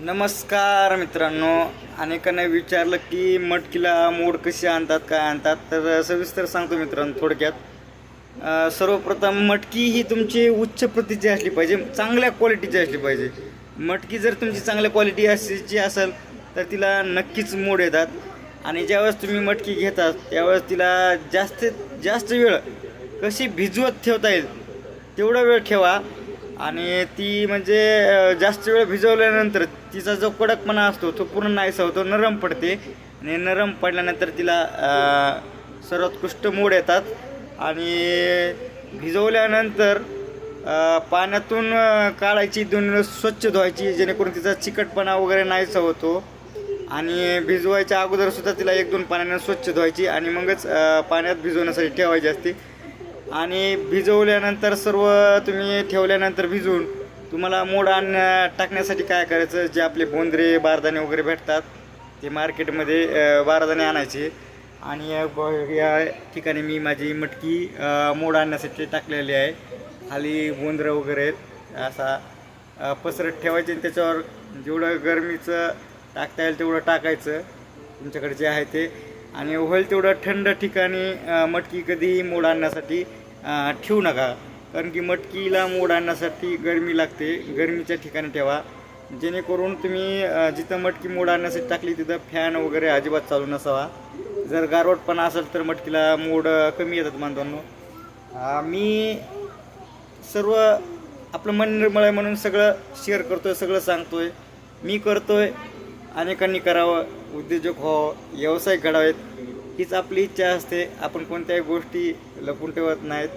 नमस्कार मित्रांनो अनेकांना विचारलं की मटकीला मोड कशी आणतात काय आणतात? तर सविस्तर सांगतो मित्रांनो थोडक्यात. सर्वप्रथम मटकी ही तुमची उच्च प्रतीची असली पाहिजे चांगल्या क्वालिटीची असली पाहिजे. मटकी जर तुमची चांगल्या क्वालिटी असायची असेल तर तिला नक्कीच मोड येतात. आणि ज्यावेळेस तुम्ही मटकी घेतात त्यावेळेस तिला जास्तीत जास्त वेळ कशी भिजवत ठेवता येईल तेवढा वेळ ठेवा. आणि ती म्हणजे जास्त वेळ भिजवल्यानंतर तिचा जो कडकपणा असतो तो पूर्ण नाहीसा होतो नरम पडते. आणि नरम पडल्यानंतर तिला सर्वोत्कृष्ट मोड येतात. आणि भिजवल्यानंतर पाण्यातून काढायची दोन स्वच्छ धुवायची जेणेकरून तिचा चिकटपणा वगैरे नाहीसा होतो. आणि भिजवायच्या अगोदरसुद्धा तिला एक दोन पाण्याने स्वच्छ धुवायची आणि मगच पाण्यात भिजवण्यासाठी ठेवायची असते. आणि भिजवल्यानंतर सर्व तुम्ही ठेवल्यानंतर भिजवून तुम्हाला मोड आण टाकण्यासाठी काय करायचं? जे आपले बोंद्रे बारदाणे वगैरे भेटतात ते मार्केटमध्ये बारदाणे आणायचे. आणि या ठिकाणी मी माझी मटकी मोड आणण्यासाठी टाकलेली आहे. खाली बोंद्रं वगैरे आहेत. असा पसरत ठेवायचे आणि त्याच्यावर जेवढं गरमीचं टाकता येईल तेवढं टाकायचं. तुमच्याकडे जे आहे ते. आणि होईल तेवढं थंड ठिकाणी मटकी कधीही मोड आणण्यासाठी ठेवू नका. कारण की मटकीला मोड आणण्यासाठी गरमी लागते. गरमीच्या ठिकाणी ठेवा. जेणेकरून तुम्ही जिथं मटकी मोड आणण्यासाठी टाकली तिथं फॅन वगैरे अजिबात चालू नसावा. जर गारवटपणा असेल तर मटकीला मोड कमी येतात बांधवांनो. मी सर्व आपलं मन निर्मळ आहे म्हणून सगळं शेअर करतोय सगळं सांगतोय. मी करतोय. अनेकांनी करावं. उद्योजक व्हावं. व्यवसाय घडावेत. हीच आपली इच्छा असते. आपण कोणत्याही गोष्टी लपून ठेवत नाहीत.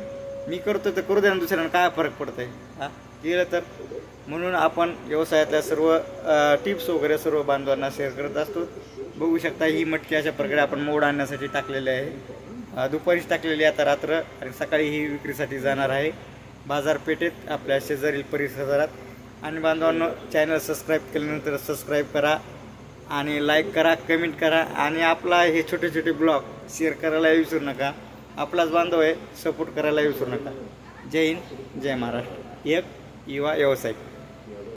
मी करतो तर करू द्या ना दुसऱ्यांना. काय फरक पडतंय? हां? केलं तर म्हणून आपण व्यवसायातल्या सर्व टिप्स वगैरे सर्व बांधवांना शेअर करत असतो. बघू शकता ही मटकी अशा प्रकारे आपण मोड आणण्यासाठी टाकलेली आहे. दुपारीच टाकलेली आता रात्र आणि सकाळी ही विक्रीसाठी जाणार आहे. बाजारपेठेत आपल्या शेजारील परिसरात. आणि बांधवांना चॅनल सबस्क्राईब केल्यानंतर सबस्क्राईब करा. आणि लाईक करा कमेंट करा आणि आपला हे छोटे छोटे ब्लॉग शेअर करायला विसरू नका. आपलाच बांधव आहे सपोर्ट करायला विसरू नका. जय हिंद जय महाराष्ट्र. एक युवा व्यावसायिक.